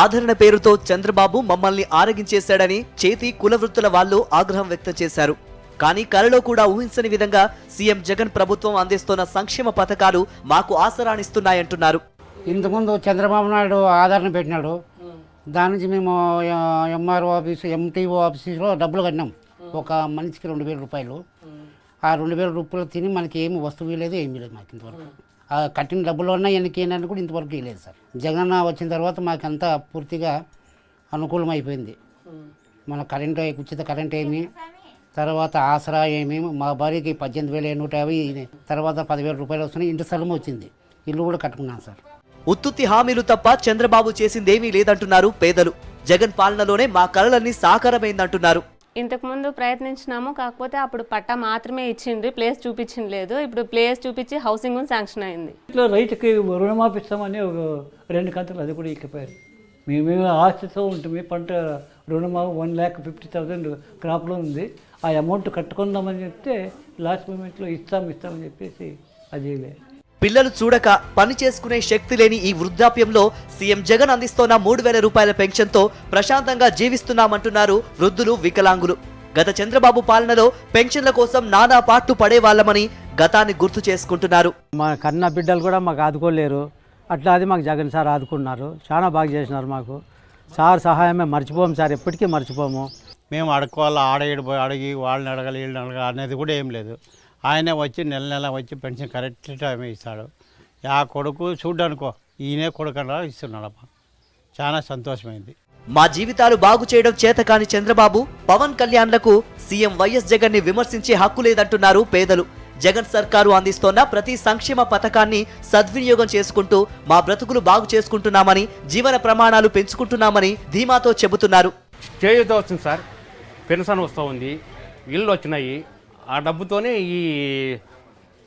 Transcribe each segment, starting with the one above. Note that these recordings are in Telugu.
ఆదరణ పేరుతో చంద్రబాబు మమ్మల్ని ఆరగించేశాడని చేతి కులవృత్తుల వాళ్ళు ఆగ్రహం వ్యక్తం చేశారు. కానీ కలలో కూడా ఊహించని విధంగా సీఎం జగన్ ప్రభుత్వం అందిస్తున్న సంక్షేమ పథకాలు మాకు ఆసరానిస్తున్నాయంటున్నారు. ఇంతకుముందు చంద్రబాబు నాయుడు ఆదరణ పెట్టినాడు. దాని నుంచి మేము ఎంఆర్ఓ ఆఫీస్ ఎంటీఓ ఆఫీసులో డబ్బులు కట్టినాం. ఒక మనిషికి రెండు వేల రూపాయలు. ఆ రెండు వేల రూపాయలు తిని మనకి ఏమి వస్తువు లేదు ఏమీ లేదు మాకు ఇంతవరకు. కట్టిన డబ్బులు ఉన్నా ఎన్నికైనా కూడా ఇంతవరకు ఇవ్వలేదు సార్. జగన్ వచ్చిన తర్వాత మాకు అంతా పూర్తిగా అనుకూలం అయిపోయింది మన కరెంట్ ఉచిత కరెంట్ ఏమి తర్వాత ఆసరా ఏమి మా భార్యకి పద్దెనిమిది వేల నూట యాభై తర్వాత పదివేల రూపాయలు వస్తున్నాయి ఇంటి స్థలం వచ్చింది. ఇల్లు కూడా కట్టుకున్నాను సార్. ఉత్తుత్తి హామీలు తప్ప చంద్రబాబు చేసిందేమీ లేదంటున్నారు పేదలు. జగన్ పాలనలోనే మా కళలన్నీ సాకారమైందంటున్నారు. ఇంతకుముందు ప్రయత్నించినాము కాకపోతే అప్పుడు పట్టా మాత్రమే ఇచ్చిండ్రి ప్లేస్ చూపించింది లేదు. ఇప్పుడు ప్లేస్ చూపించి హౌసింగ్ శాంక్షన్ అయింది. ఇట్లా రైతుకి రుణమాఫీ ఇస్తామని ఒక రెండు కంతులు అది కూడా ఇక్కిపోయారు మేమేమో ఆశతో ఉంటుంది. పంట రుణమాఫీ వన్ ల్యాక్ ఫిఫ్టీ థౌసండ్ క్రాప్లో ఉంది. ఆ అమౌంట్ కట్టుకుందామని చెప్తే లాస్ట్ మూమెంట్లో ఇస్తాం ఇస్తామని చెప్పేసి అది లేదు పిల్లలు చూడక పని చేసుకునే శక్తి లేని ఈ వృద్ధాప్యంలో సీఎం జగన్ అందిస్తోన్న మూడు వేల రూపాయల పెన్షన్తో ప్రశాంతంగా జీవిస్తున్నామంటున్నారు వృద్ధులు వికలాంగులు. గత చంద్రబాబు పాలనలో పెన్షన్ల కోసం నానా పాట్లు పడేవాళ్ళమని గతాన్ని గుర్తు చేసుకుంటున్నారు. మా కన్న బిడ్డలు కూడా మాకు ఆదుకోలేరు. అట్లా అది మాకు జగన్ సార్ ఆదుకున్నారు. చాలా బాగా చేసినారు మాకు. సార్ సహాయమే మర్చిపోము సార్ ఎప్పటికీ మర్చిపోము. మేము అడుక్కోవాలి ఆడ పోయి అడిగి వాళ్ళని అడగాలి వీళ్ళని అడగాలి అనేది కూడా ఏం లేదు. ఆయనే వచ్చి నెల నెల వచ్చి పెన్షన్ కరెక్ట్ టైం ఇస్తాడు. ఆ కొడుకు చూడ్డానికో ఈయనే కొడుకు అలా ఇస్తున్నాడమ్మా చాలా సంతోషమైంది. మా జీవితాలు బాగు చేయడం చేతకాని చంద్రబాబు పవన్ కళ్యాణ్లకు సీఎం వైఎస్ జగన్ని విమర్శించే హక్కు లేదంటున్నారు పేదలు. జగన్ సర్కారు అందిస్తోన్న ప్రతి సంక్షేమ పథకాన్ని సద్వినియోగం చేసుకుంటూ మా బ్రతుకులు బాగు చేసుకుంటున్నామని జీవన ప్రమాణాలు పెంచుకుంటున్నామని ధీమాతో చెబుతున్నారు. చేయూత వచ్చింది సార్. పెన్షన్ వస్తూ ఉంది. ఇల్లు వచ్చినాయి. ఆ డబ్బుతోనే ఈ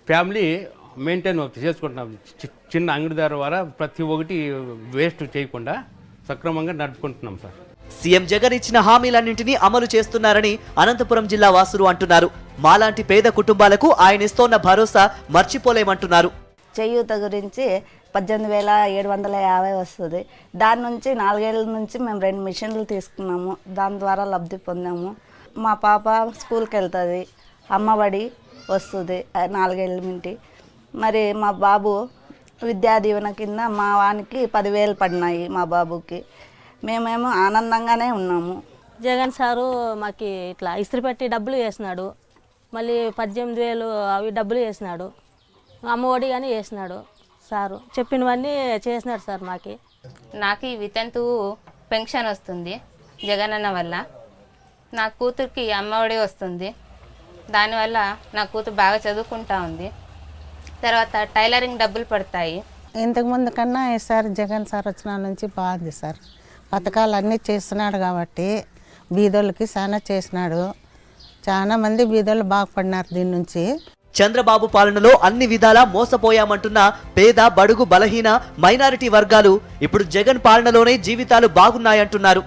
ఫ్యామిలీ మెయింటైన్ చేసుకుంటున్నాం. చిన్న అంగడిదారు ద్వారా ప్రతి ఒక్కటి వేస్ట్ చేయకుండా సక్రమంగా నడుపుకుంటున్నాం సార్. సీఎం జగన్ ఇచ్చిన హామీలన్నింటినీ అమలు చేస్తున్నారని అనంతపురం జిల్లా వాసులు అంటున్నారు. మాలాంటి పేద కుటుంబాలకు ఆయన ఇస్తోన్న భరోసా మర్చిపోలేమంటున్నారు. చేయూత గురించి పద్దెనిమిది వేల ఏడు వందల యాభై వస్తుంది. దాని నుంచి నాలుగేళ్ళ నుంచి మేము రెండు మిషన్లు తీసుకున్నాము. దాని ద్వారా లబ్ధి పొందాము. మా పాప స్కూల్కి వెళ్తుంది. అమ్మఒడి వస్తుంది నాలుగేళ్ళ నుండి మరి మా బాబు విద్యా దీవెన కింద మా వానికి పదివేలు పడినాయి మా బాబుకి. మేమేమో ఆనందంగానే ఉన్నాము. జగన్ సారు మాకు ఇట్లా ఇస్త్రీ పెట్టి డబ్బులు వేసినాడు మళ్ళీ పద్దెనిమిది వేలు అవి డబ్బులు వేసినాడు అమ్మఒడి కానీ వేసినాడు సారు. చెప్పినవన్నీ చేసినాడు సార్ మాకి. నాకు ఈ వితంతు పెన్షన్ వస్తుంది జగనన్న వల్ల. నా కూతురికి అమ్మఒడి వస్తుంది. దానివల్ల నా కూతురు బాగా చదువుకుంటా ఉంది. తర్వాత టైలరింగ్ డబ్బులు పడతాయి. ఇంతకుముందు కన్నా ఈసారి జగన్ సార్ వచ్చిన నుంచి బాగుంది సార్. పథకాలు అన్నీ చేస్తున్నాడు కాబట్టి బీదోళ్ళకి చాలా చేసినాడు. చాలా మంది బీదోళ్ళు బాగుపడినారు దీని నుంచి. చంద్రబాబు పాలనలో అన్ని విధాలా మోసపోయామంటున్న పేద బడుగు బలహీన మైనారిటీ వర్గాలు ఇప్పుడు జగన్ పాలనలోనే జీవితాలు బాగున్నాయంటున్నారు.